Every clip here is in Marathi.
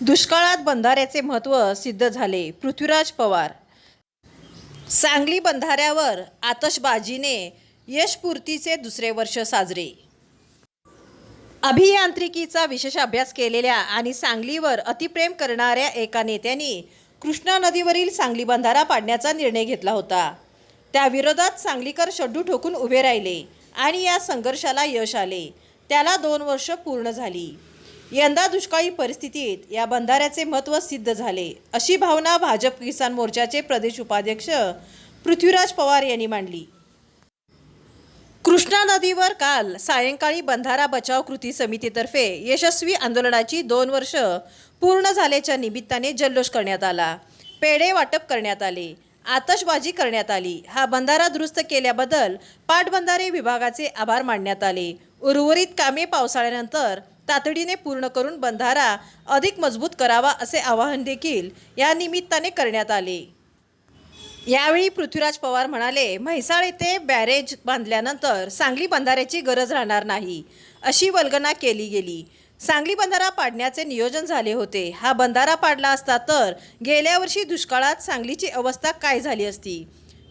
दुष्काळात बंधाऱ्याचे महत्त्व सिद्ध झाले. पृथ्वीराज पवार. सांगली बंधाऱ्यावर आतषबाजीने यशपूर्तीचे दुसरे वर्ष साजरे. अभियांत्रिकीचा विशेष अभ्यास केलेल्या आणि सांगलीवर अतिप्रेम करणाऱ्या एका नेत्याने कृष्णा नदीवरील सांगली बंधारा पाडण्याचा निर्णय घेतला होता. त्या विरोधात सांगलीकर शड्डू ठोकून उभे राहिले आणि या संघर्षाला यश आले. त्याला दोन वर्ष पूर्ण झाली. यंदा दुष्काळी परिस्थितीत या बंधाऱ्याचे महत्त्व सिद्ध झाले. अशी भावना भाजप किसान मोर्चाचे प्रदेश उपाध्यक्ष पृथ्वीराज पवार यांनी मांडली. कृष्णा नदीवर काल सायंकाळी बंधारा बचाव कृती समितीतर्फे यशस्वी आंदोलनाची दोन वर्ष पूर्ण झाल्याच्या निमित्ताने जल्लोष करण्यात आला. पेढे वाटप करण्यात आले. आतषबाजी करण्यात आली. हा बंधारा दुरुस्त केल्याबद्दल पाटबंधारे विभागाचे आभार मानण्यात आले. उर्वरित कामे पावसाळ्यानंतर तातडीने पूर्ण करून बंधारा अधिक मजबूत करावा असे आवाहन देखील या निमित्ताने करण्यात आले. यावेळी पृथ्वीराज पवार म्हणाले म्हैसाळ येथे बॅरेज बांधल्यानंतर सांगली बंधाऱ्याची गरज राहणार नाही अशी वल्गना केली गेली. सांगली बंधारा पाडण्याचे नियोजन झाले होते. हा बंधारा पाडला असता तर गेल्या वर्षी दुष्काळात सांगलीची अवस्था काय झाली असती?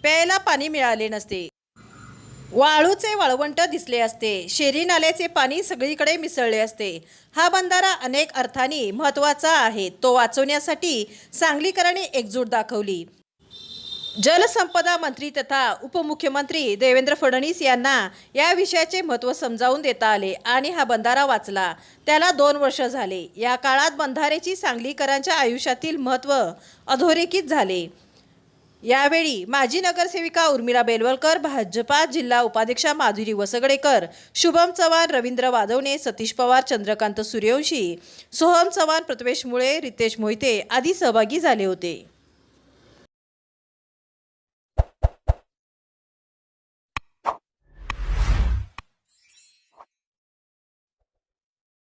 प्यायला पाणी मिळाले नसते. वाळूचे वाळवंट दिसले असते. शेरी नाल्याचे पाणी सगळीकडे मिसळले असते. हा बंधारा अनेक अर्थाने महत्त्वाचा आहे. तो वाचवण्यासाठी सांगलीकरांनी एकजूट दाखवली. जलसंपदा मंत्री तथा उपमुख्यमंत्री देवेंद्र फडणवीस यांना या विषयाचे महत्त्व समजावून देता आले आणि हा बंधारा वाचला. त्याला दोन वर्ष झाले. या काळात बंधारेची सांगलीकरांच्या आयुष्यातील महत्त्व अधोरेखित झाले. यावेळी माजी नगरसेविका उर्मिला बेलवलकर भाजपा जिल्हा उपाध्यक्षा माधुरी वसगडेकर शुभम चव्हाण रवींद्र वादवणे सतीश पवार चंद्रकांत सूर्यवंशी सोहम चव्हाण प्रत्वेश मुळे रितेश मोहिते आदी सहभागी झाले होते.